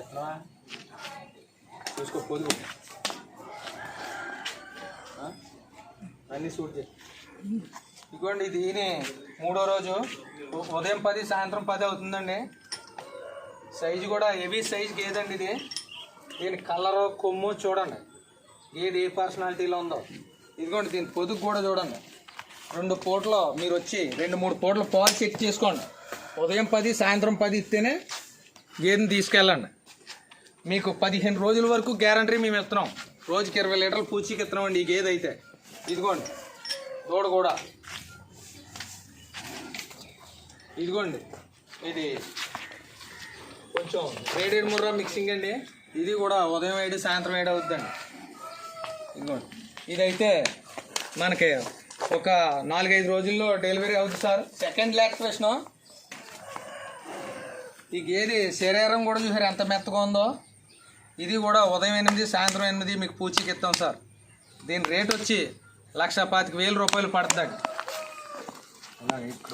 ఎట్లా చూసుకో పొదుగు అన్నీ సూట్ చేయి ఇదిగోండి ఇది మూడో రోజు ఉదయం పది సాయంత్రం పది అవుతుందండి సైజు కూడా హెవీ సైజ్ గేదండి ఇది. దీని కలరు కొమ్ము చూడండి. ఏది ఏ పర్సనాలిటీలో ఉందో. ఇదిగోండి దీని పొదుగు కూడా చూడండి. రెండు పూటలు మీరు వచ్చి రెండు మూడు పూటలు పాలు చెక్ చేసుకోండి. ఉదయం పది సాయంత్రం పది ఇస్తేనే గేదెని తీసుకెళ్ళండి. మీకు పదిహేను రోజుల వరకు గ్యారంటీ మేము ఇస్తున్నాం. రోజుకి ఇరవై లీటర్లు పూచీకి ఇస్తున్నామండి ఈ గేదె అయితే. ఇదిగోండి. దూడ కూడా. ఇదిగోండి. ఇది కొంచెం వేడేడు ముర్రా మిక్సింగ్ అండి. ఇది కూడా ఉదయం ఏడు సాయంత్రం ఏడు అవుద్దండి. ఇదిగోండి. ఇదైతే మనకి ఒక నాలుగైదు రోజుల్లో డెలివరీ అవుతుంది సార్. సెకండ్ లాక్టేషన్ ఈ గేదె శరీరం కూడా చూసారు ఎంత మెత్తగా ఉందో? ఇది కూడా ఉదయం ఎనిమిది సాయంత్రం ఎనిమిది మీకు పూచీకి ఇస్తాం సార్. దీని రేట్ వచ్చి లక్ష పాతిక వేల రూపాయలు పడుతుంది అలాగే ఇక్కడ